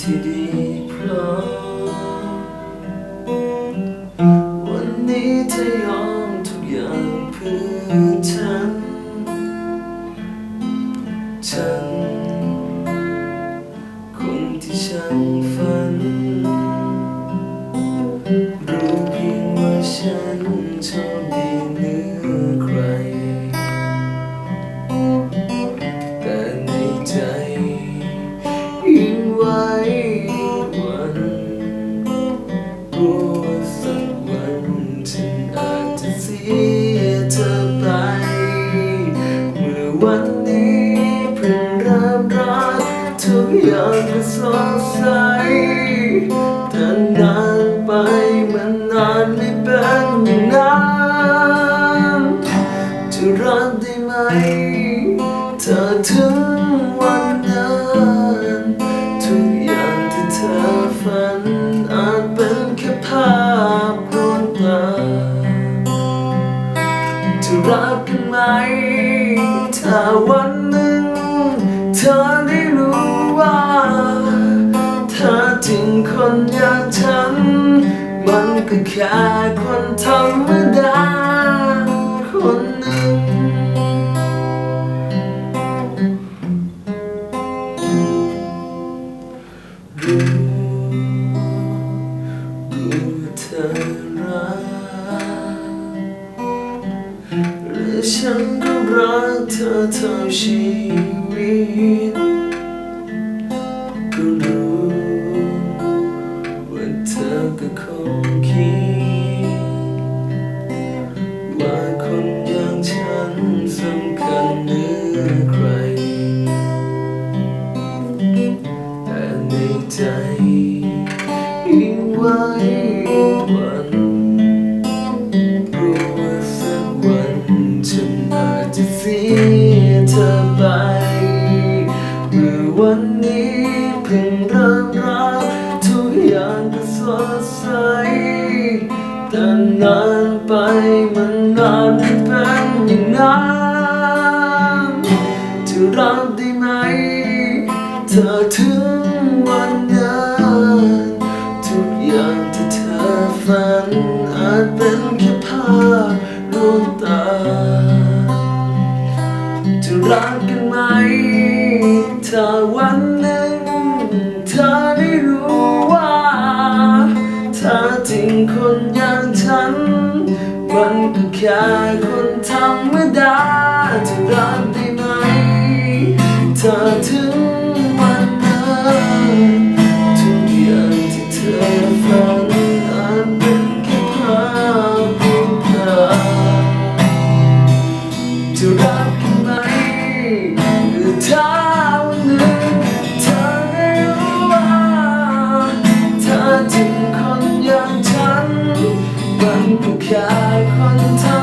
ที่ดีพร้อมวันนี้เธอยอมทุกอย่างเพื่อฉัน ฉัน คนที่ฉันฝัน วันนี้เพิ่งเริ่มรักทุกอย่างก็สดใสแต่นานไปมันนานไม่เป็นอย่างนั้นจะรักได้ไหมเธอถึงวันนั้นทุกอย่างที่เธอฝันอาจเป็นแค่ภาพลวงตาจะรักกันไหม ถ้าวันหนึ่งเธอได้รู้ว่าเธอจริงคนอย่างฉัน มันก็แค่คนธรรมดาคนหนึ่งรู้รู้เธอรัก เธอเท่าชีวิตก็รู้ว่าเธอก็คง แต่นานไปมันนานเป็นอย่างนั้นจะรับได้ไหม เธอถึงวันนั้นทุกอย่างที่เธอฝันอาจเป็นแค่ภาพลวงตาจะรักกันไหม คนอย่างฉัน มันก็แค่คนธรรมดาจะรักได้ไหม เธอถึง ที่ผู้ชายคนทำ